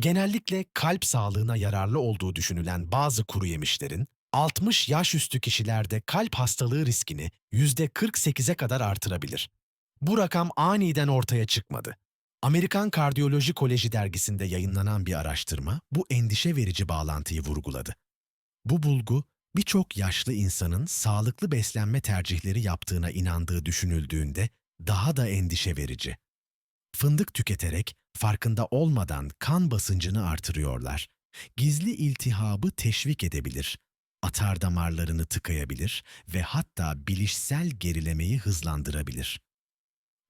Genellikle kalp sağlığına yararlı olduğu düşünülen bazı kuru yemişlerin 60 yaş üstü kişilerde kalp hastalığı riskini %48'e kadar artırabilir. Bu rakam aniden ortaya çıkmadı. Amerikan Kardiyoloji Koleji dergisinde yayınlanan bir araştırma bu endişe verici bağlantıyı vurguladı. Bu bulgu birçok yaşlı insanın sağlıklı beslenme tercihleri yaptığına inandığı düşünüldüğünde daha da endişe verici. Fındık tüketerek farkında olmadan kan basıncını artırıyorlar. Gizli iltihabı teşvik edebilir, atar damarlarını tıkayabilir ve hatta bilişsel gerilemeyi hızlandırabilir.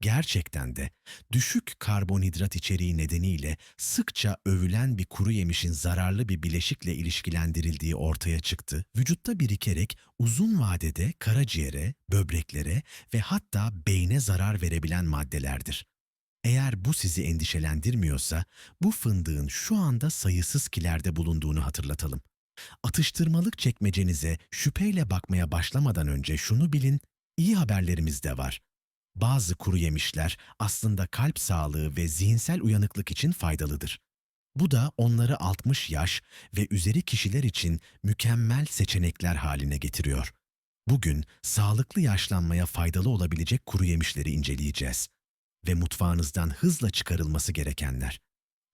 Gerçekten de düşük karbonhidrat içeriği nedeniyle sıkça övülen bir kuru yemişin zararlı bir bileşikle ilişkilendirildiği ortaya çıktı. Vücutta birikerek uzun vadede karaciğere, böbreklere ve hatta beyne zarar verebilen maddelerdir. Eğer bu sizi endişelendirmiyorsa, bu fındığın şu anda sayısız kilerde bulunduğunu hatırlatalım. Atıştırmalık çekmecenize şüpheyle bakmaya başlamadan önce şunu bilin, iyi haberlerimiz de var. Bazı kuru yemişler aslında kalp sağlığı ve zihinsel uyanıklık için faydalıdır. Bu da onları 60 yaş ve üzeri kişiler için mükemmel seçenekler haline getiriyor. Bugün sağlıklı yaşlanmaya faydalı olabilecek kuru yemişleri inceleyeceğiz ve mutfağınızdan hızla çıkarılması gerekenler.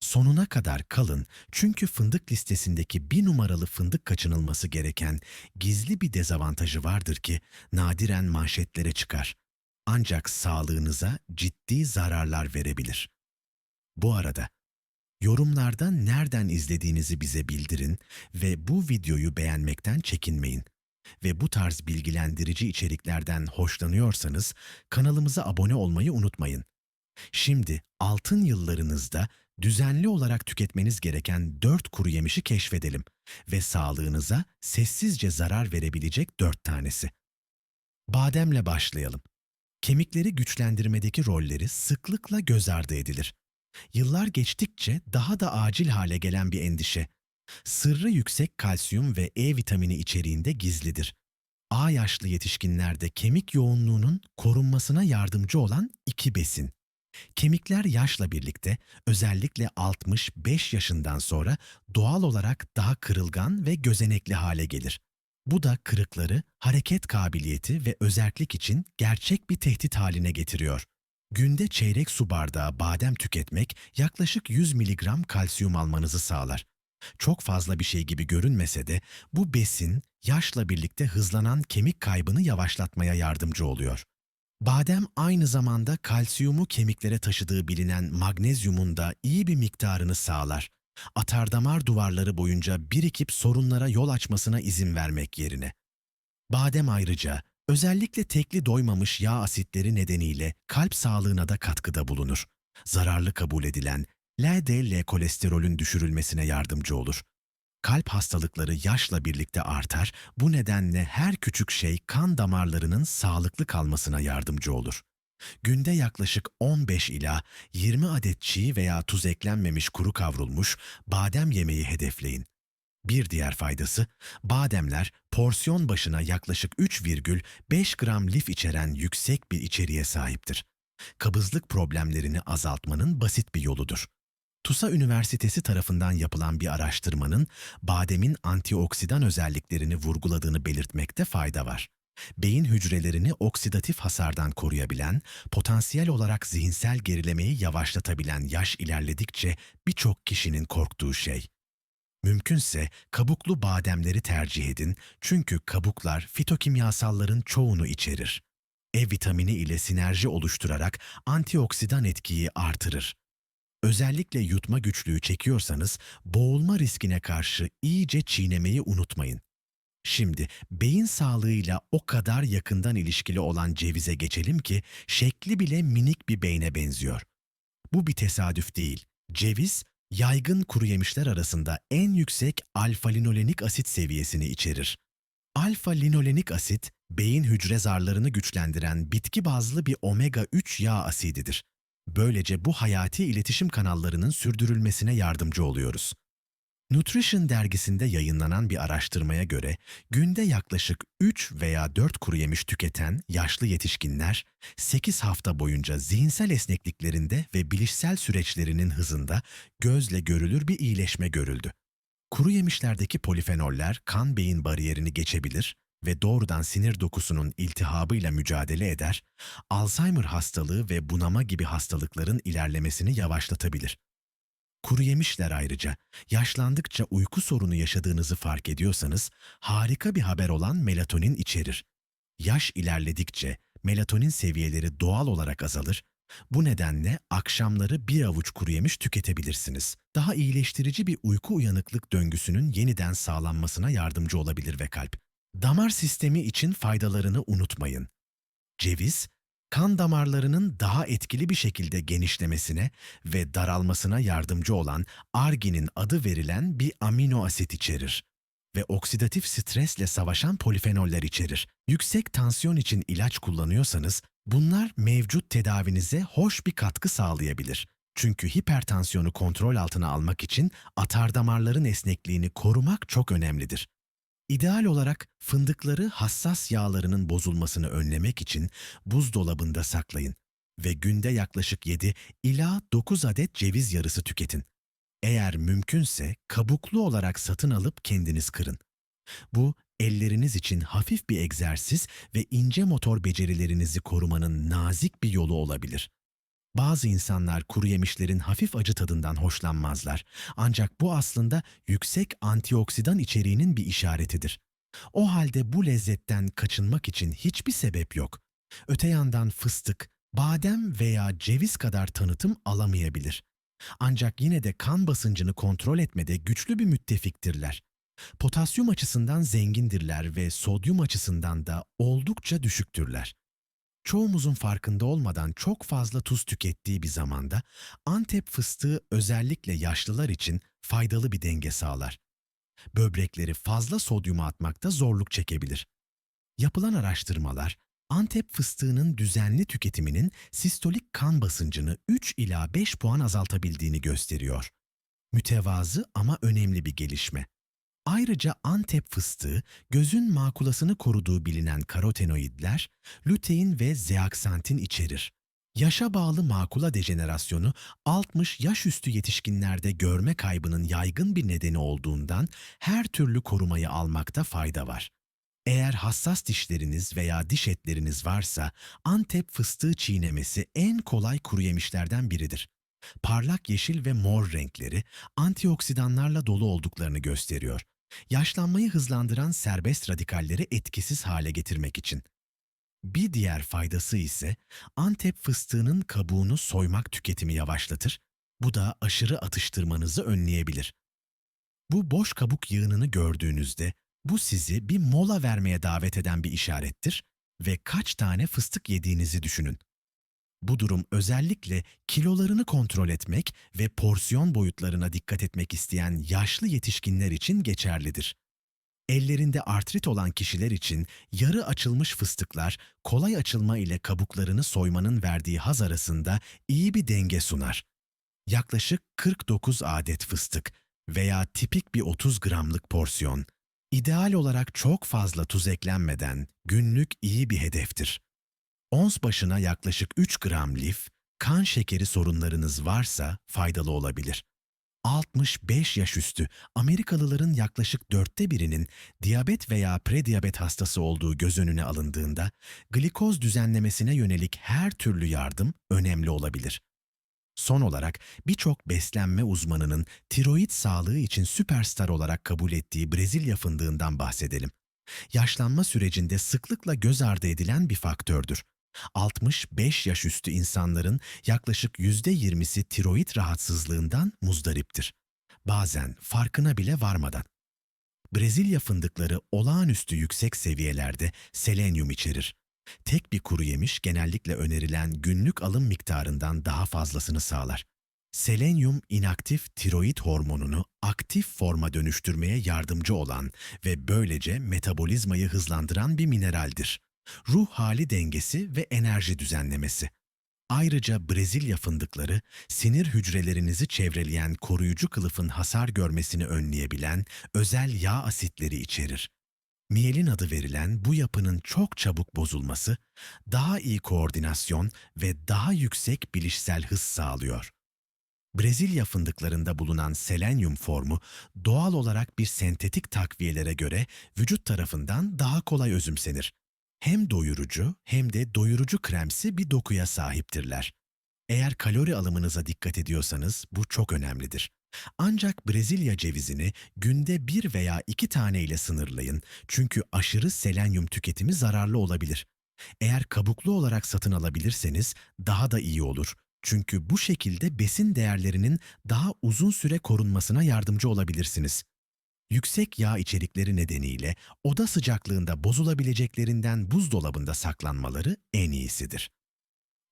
Sonuna kadar kalın çünkü fındık listesindeki bir numaralı fındık kaçınılması gereken gizli bir dezavantajı vardır ki nadiren manşetlere çıkar. Ancak sağlığınıza ciddi zararlar verebilir. Bu arada yorumlarda nereden izlediğinizi bize bildirin ve bu videoyu beğenmekten çekinmeyin. Ve bu tarz bilgilendirici içeriklerden hoşlanıyorsanız kanalımıza abone olmayı unutmayın. Şimdi altın yıllarınızda düzenli olarak tüketmeniz gereken 4 kuru yemişi keşfedelim ve sağlığınıza sessizce zarar verebilecek 4 tanesi. Bademle başlayalım. Kemikleri güçlendirmedeki rolleri sıklıkla göz ardı edilir. Yıllar geçtikçe daha da acil hale gelen bir endişe. Sırrı yüksek kalsiyum ve E vitamini içeriğinde gizlidir. A yaşlı yetişkinlerde kemik yoğunluğunun korunmasına yardımcı olan iki besin. Kemikler yaşla birlikte özellikle 65 yaşından sonra doğal olarak daha kırılgan ve gözenekli hale gelir. Bu da kırıkları, hareket kabiliyeti ve özerklik için gerçek bir tehdit haline getiriyor. Günde çeyrek su bardağı badem tüketmek yaklaşık 100 mg kalsiyum almanızı sağlar. Çok fazla bir şey gibi görünmese de bu besin yaşla birlikte hızlanan kemik kaybını yavaşlatmaya yardımcı oluyor. Badem aynı zamanda kalsiyumu kemiklere taşıdığı bilinen magnezyumun da iyi bir miktarını sağlar. Atardamar duvarları boyunca birikip sorunlara yol açmasına izin vermek yerine. Badem ayrıca özellikle tekli doymamış yağ asitleri nedeniyle kalp sağlığına da katkıda bulunur. Zararlı kabul edilen LDL kolesterolün düşürülmesine yardımcı olur. Kalp hastalıkları yaşla birlikte artar, bu nedenle her küçük şey kan damarlarının sağlıklı kalmasına yardımcı olur. Günde yaklaşık 15 ila 20 adet çiğ veya tuz eklenmemiş kuru kavrulmuş badem yemeği hedefleyin. Bir diğer faydası, bademler porsiyon başına yaklaşık 3,5 gram lif içeren yüksek bir içeriğe sahiptir. Kabızlık problemlerini azaltmanın basit bir yoludur. TUSA Üniversitesi tarafından yapılan bir araştırmanın bademin antioksidan özelliklerini vurguladığını belirtmekte fayda var. Beyin hücrelerini oksidatif hasardan koruyabilen, potansiyel olarak zihinsel gerilemeyi yavaşlatabilen yaş ilerledikçe birçok kişinin korktuğu şey. Mümkünse kabuklu bademleri tercih edin çünkü kabuklar fitokimyasalların çoğunu içerir. E vitamini ile sinerji oluşturarak antioksidan etkiyi artırır. Özellikle yutma güçlüğü çekiyorsanız boğulma riskine karşı iyice çiğnemeyi unutmayın. Şimdi beyin sağlığıyla o kadar yakından ilişkili olan cevize geçelim ki şekli bile minik bir beyne benziyor. Bu bir tesadüf değil. Ceviz, yaygın kuru yemişler arasında en yüksek alfa-linolenik asit seviyesini içerir. Alfa-linolenik asit, beyin hücre zarlarını güçlendiren bitki bazlı bir omega-3 yağ asididir. Böylece bu hayati iletişim kanallarının sürdürülmesine yardımcı oluyoruz. Nutrition dergisinde yayınlanan bir araştırmaya göre günde yaklaşık 3 veya 4 kuru yemiş tüketen yaşlı yetişkinler 8 hafta boyunca zihinsel esnekliklerinde ve bilişsel süreçlerinin hızında gözle görülür bir iyileşme görüldü. Kuru yemişlerdeki polifenoller kan beyin bariyerini geçebilir ve doğrudan sinir dokusunun iltihabıyla mücadele eder, Alzheimer hastalığı ve bunama gibi hastalıkların ilerlemesini yavaşlatabilir. Kuru yemişler ayrıca yaşlandıkça uyku sorunu yaşadığınızı fark ediyorsanız harika bir haber olan melatonin içerir. Yaş ilerledikçe melatonin seviyeleri doğal olarak azalır. Bu nedenle akşamları bir avuç kuru yemiş tüketebilirsiniz. Daha iyileştirici bir uyku uyanıklık döngüsünün yeniden sağlanmasına yardımcı olabilir ve kalp. Damar sistemi için faydalarını unutmayın. Ceviz, kan damarlarının daha etkili bir şekilde genişlemesine ve daralmasına yardımcı olan arginin adı verilen bir amino asit içerir ve oksidatif stresle savaşan polifenoller içerir. Yüksek tansiyon için ilaç kullanıyorsanız bunlar mevcut tedavinize hoş bir katkı sağlayabilir. Çünkü hipertansiyonu kontrol altına almak için atardamarların esnekliğini korumak çok önemlidir. İdeal olarak fındıkları hassas yağlarının bozulmasını önlemek için buzdolabında saklayın ve günde yaklaşık 7 ila 9 adet ceviz yarısı tüketin. Eğer mümkünse kabuklu olarak satın alıp kendiniz kırın. Bu elleriniz için hafif bir egzersiz ve ince motor becerilerinizi korumanın nazik bir yolu olabilir. Bazı insanlar kuru yemişlerin hafif acı tadından hoşlanmazlar. Ancak bu aslında yüksek antioksidan içeriğinin bir işaretidir. O halde bu lezzetten kaçınmak için hiçbir sebep yok. Öte yandan fıstık, badem veya ceviz kadar tanıtım alamayabilir. Ancak yine de kan basıncını kontrol etmede güçlü bir müttefiktirler. Potasyum açısından zengindirler ve sodyum açısından da oldukça düşüktürler. Çoğumuzun farkında olmadan çok fazla tuz tükettiği bir zamanda Antep fıstığı özellikle yaşlılar için faydalı bir denge sağlar. Böbrekleri fazla sodyuma atmakta zorluk çekebilir. Yapılan araştırmalar Antep fıstığının düzenli tüketiminin sistolik kan basıncını 3 ila 5 puan azaltabildiğini gösteriyor. Mütevazı ama önemli bir gelişme. Ayrıca Antep fıstığı, gözün makulasını koruduğu bilinen karotenoidler, lutein ve zeaksantin içerir. Yaşa bağlı makula dejenerasyonu 60 yaş üstü yetişkinlerde görme kaybının yaygın bir nedeni olduğundan her türlü korumayı almakta fayda var. Eğer hassas dişleriniz veya diş etleriniz varsa Antep fıstığı çiğnemesi en kolay kuru yemişlerden biridir. Parlak yeşil ve mor renkleri antioksidanlarla dolu olduklarını gösteriyor. Yaşlanmayı hızlandıran serbest radikalleri etkisiz hale getirmek için. Bir diğer faydası ise Antep fıstığının kabuğunu soymak tüketimi yavaşlatır. Bu da aşırı atıştırmanızı önleyebilir. Bu boş kabuk yığınını gördüğünüzde bu sizi bir mola vermeye davet eden bir işarettir ve kaç tane fıstık yediğinizi düşünün. Bu durum özellikle kilolarını kontrol etmek ve porsiyon boyutlarına dikkat etmek isteyen yaşlı yetişkinler için geçerlidir. Ellerinde artrit olan kişiler için yarı açılmış fıstıklar kolay açılma ile kabuklarını soymanın verdiği haz arasında iyi bir denge sunar. Yaklaşık 49 adet fıstık veya tipik bir 30 gramlık porsiyon. İdeal olarak çok fazla tuz eklenmeden günlük iyi bir hedeftir. Ons başına yaklaşık 3 gram lif, kan şekeri sorunlarınız varsa faydalı olabilir. 65 yaş üstü Amerikalıların yaklaşık dörtte birinin diyabet veya prediyabet hastası olduğu göz önüne alındığında glikoz düzenlemesine yönelik her türlü yardım önemli olabilir. Son olarak birçok beslenme uzmanının tiroid sağlığı için süperstar olarak kabul ettiği Brezilya fındığından bahsedelim. Yaşlanma sürecinde sıklıkla göz ardı edilen bir faktördür. 65 yaş üstü insanların yaklaşık %20'si tiroid rahatsızlığından muzdariptir. Bazen farkına bile varmadan. Brezilya fındıkları olağanüstü yüksek seviyelerde selenyum içerir. Tek bir kuru yemiş genellikle önerilen günlük alım miktarından daha fazlasını sağlar. Selenyum inaktif tiroid hormonunu aktif forma dönüştürmeye yardımcı olan ve böylece metabolizmayı hızlandıran bir mineraldir ruh hali dengesi ve enerji düzenlemesi. Ayrıca Brezilya fındıkları sinir hücrelerinizi çevreleyen koruyucu kılıfın hasar görmesini önleyebilen özel yağ asitleri içerir. Miyelin adı verilen bu yapının çok çabuk bozulması, daha iyi koordinasyon ve daha yüksek bilişsel hız sağlıyor. Brezilya fındıklarında bulunan selenyum formu doğal olarak bir sentetik takviyelere göre vücut tarafından daha kolay özümsenir. Hem doyurucu hem de doyurucu kremsi bir dokuya sahiptirler. Eğer kalori alımınıza dikkat ediyorsanız bu çok önemlidir. Ancak Brezilya cevizini günde bir veya iki tane ile sınırlayın çünkü aşırı selenyum tüketimi zararlı olabilir. Eğer kabuklu olarak satın alabilirseniz daha da iyi olur. Çünkü bu şekilde besin değerlerinin daha uzun süre korunmasına yardımcı olabilirsiniz. Yüksek yağ içerikleri nedeniyle oda sıcaklığında bozulabileceklerinden buzdolabında saklanmaları en iyisidir.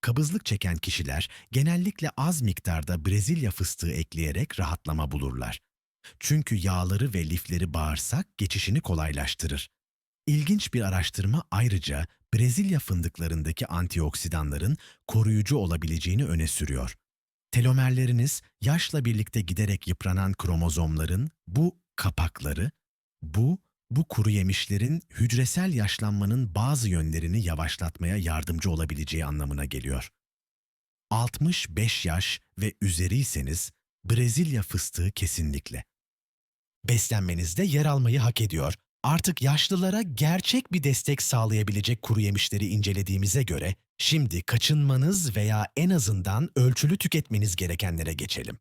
Kabızlık çeken kişiler genellikle az miktarda Brezilya fıstığı ekleyerek rahatlama bulurlar. Çünkü yağları ve lifleri bağırsak geçişini kolaylaştırır. İlginç bir araştırma ayrıca Brezilya fındıklarındaki antioksidanların koruyucu olabileceğini öne sürüyor. Telomerleriniz yaşla birlikte giderek yıpranan kromozomların bu kapakları, bu bu kuru yemişlerin hücresel yaşlanmanın bazı yönlerini yavaşlatmaya yardımcı olabileceği anlamına geliyor. 65 yaş ve üzeriyseniz Brezilya fıstığı kesinlikle. Beslenmenizde yer almayı hak ediyor. Artık yaşlılara gerçek bir destek sağlayabilecek kuru yemişleri incelediğimize göre şimdi kaçınmanız veya en azından ölçülü tüketmeniz gerekenlere geçelim.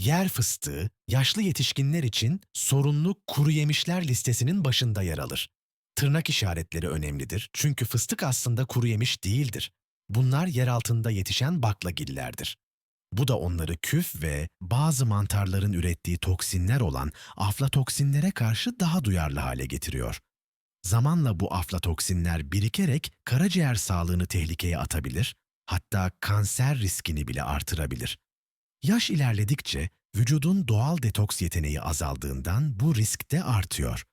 Yer fıstığı, yaşlı yetişkinler için sorunlu kuru yemişler listesinin başında yer alır. Tırnak işaretleri önemlidir çünkü fıstık aslında kuru yemiş değildir. Bunlar yer altında yetişen baklagillerdir. Bu da onları küf ve bazı mantarların ürettiği toksinler olan aflatoksinlere karşı daha duyarlı hale getiriyor. Zamanla bu aflatoksinler birikerek karaciğer sağlığını tehlikeye atabilir, hatta kanser riskini bile artırabilir. Yaş ilerledikçe vücudun doğal detoks yeteneği azaldığından bu risk de artıyor.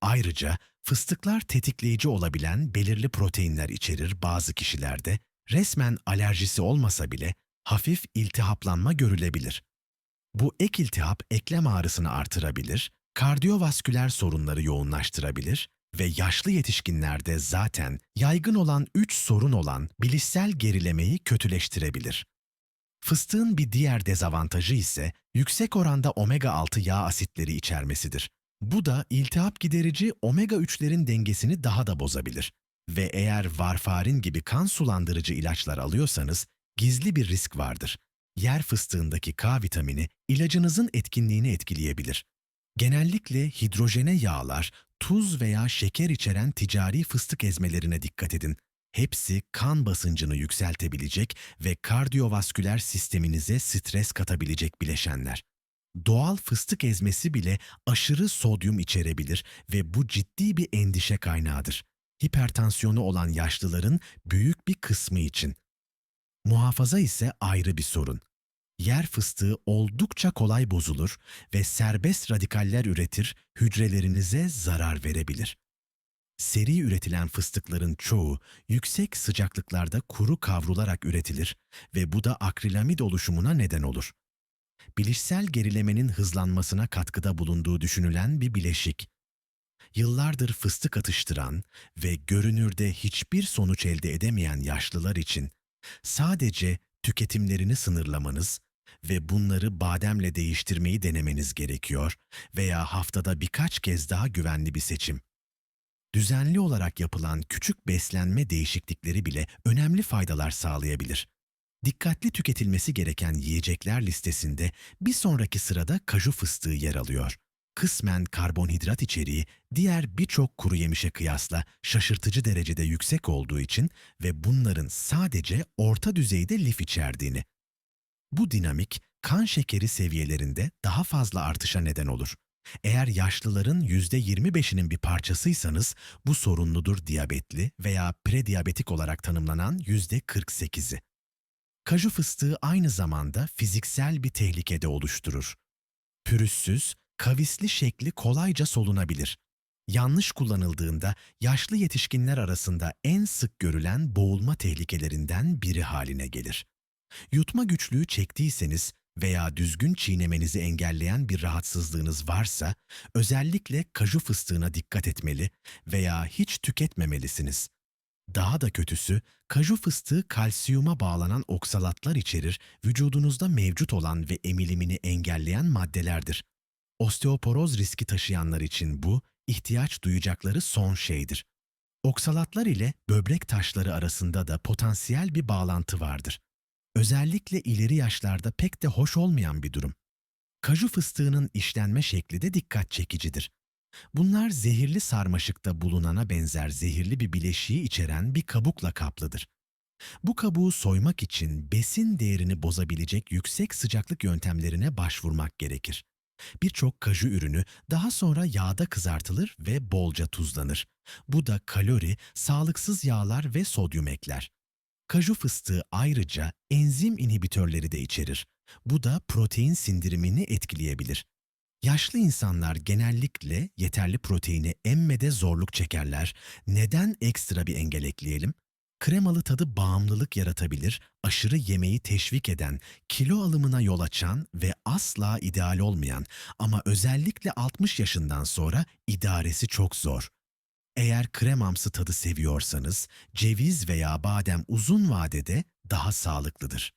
Ayrıca fıstıklar tetikleyici olabilen belirli proteinler içerir bazı kişilerde, resmen alerjisi olmasa bile hafif iltihaplanma görülebilir. Bu ek iltihap eklem ağrısını artırabilir, kardiyovasküler sorunları yoğunlaştırabilir ve yaşlı yetişkinlerde zaten yaygın olan 3 sorun olan bilişsel gerilemeyi kötüleştirebilir. Fıstığın bir diğer dezavantajı ise yüksek oranda omega-6 yağ asitleri içermesidir. Bu da iltihap giderici omega-3'lerin dengesini daha da bozabilir. Ve eğer varfarin gibi kan sulandırıcı ilaçlar alıyorsanız gizli bir risk vardır. Yer fıstığındaki K vitamini ilacınızın etkinliğini etkileyebilir. Genellikle hidrojene yağlar, tuz veya şeker içeren ticari fıstık ezmelerine dikkat edin. Hepsi kan basıncını yükseltebilecek ve kardiyovasküler sisteminize stres katabilecek bileşenler. Doğal fıstık ezmesi bile aşırı sodyum içerebilir ve bu ciddi bir endişe kaynağıdır. Hipertansiyonu olan yaşlıların büyük bir kısmı için. Muhafaza ise ayrı bir sorun. Yer fıstığı oldukça kolay bozulur ve serbest radikaller üretir, hücrelerinize zarar verebilir. Seri üretilen fıstıkların çoğu yüksek sıcaklıklarda kuru kavrularak üretilir ve bu da akrilamid oluşumuna neden olur. Bilişsel gerilemenin hızlanmasına katkıda bulunduğu düşünülen bir bileşik. Yıllardır fıstık atıştıran ve görünürde hiçbir sonuç elde edemeyen yaşlılar için sadece tüketimlerini sınırlamanız ve bunları bademle değiştirmeyi denemeniz gerekiyor veya haftada birkaç kez daha güvenli bir seçim. Düzenli olarak yapılan küçük beslenme değişiklikleri bile önemli faydalar sağlayabilir. Dikkatli tüketilmesi gereken yiyecekler listesinde bir sonraki sırada kaju fıstığı yer alıyor. Kısmen karbonhidrat içeriği diğer birçok kuru yemişe kıyasla şaşırtıcı derecede yüksek olduğu için ve bunların sadece orta düzeyde lif içerdiğini. Bu dinamik kan şekeri seviyelerinde daha fazla artışa neden olur. Eğer yaşlıların %25'inin bir parçasıysanız bu sorunludur diyabetli veya prediyabetik olarak tanımlanan %48'i. Kaju fıstığı aynı zamanda fiziksel bir tehlikede oluşturur. Pürüzsüz, kavisli şekli kolayca solunabilir. Yanlış kullanıldığında yaşlı yetişkinler arasında en sık görülen boğulma tehlikelerinden biri haline gelir. Yutma güçlüğü çektiyseniz veya düzgün çiğnemenizi engelleyen bir rahatsızlığınız varsa özellikle kaju fıstığına dikkat etmeli veya hiç tüketmemelisiniz. Daha da kötüsü, kaju fıstığı kalsiyuma bağlanan oksalatlar içerir, vücudunuzda mevcut olan ve emilimini engelleyen maddelerdir. Osteoporoz riski taşıyanlar için bu, ihtiyaç duyacakları son şeydir. Oksalatlar ile böbrek taşları arasında da potansiyel bir bağlantı vardır. Özellikle ileri yaşlarda pek de hoş olmayan bir durum. Kaju fıstığının işlenme şekli de dikkat çekicidir. Bunlar zehirli sarmaşıkta bulunana benzer zehirli bir bileşiği içeren bir kabukla kaplıdır. Bu kabuğu soymak için besin değerini bozabilecek yüksek sıcaklık yöntemlerine başvurmak gerekir. Birçok kaju ürünü daha sonra yağda kızartılır ve bolca tuzlanır. Bu da kalori, sağlıksız yağlar ve sodyum ekler. Kaju fıstığı ayrıca enzim inhibitörleri de içerir. Bu da protein sindirimini etkileyebilir. Yaşlı insanlar genellikle yeterli proteini emmede zorluk çekerler. Neden ekstra bir engel ekleyelim? Kremalı tadı bağımlılık yaratabilir, aşırı yemeği teşvik eden, kilo alımına yol açan ve asla ideal olmayan ama özellikle 60 yaşından sonra idaresi çok zor. Eğer kremamsı tadı seviyorsanız, ceviz veya badem uzun vadede daha sağlıklıdır.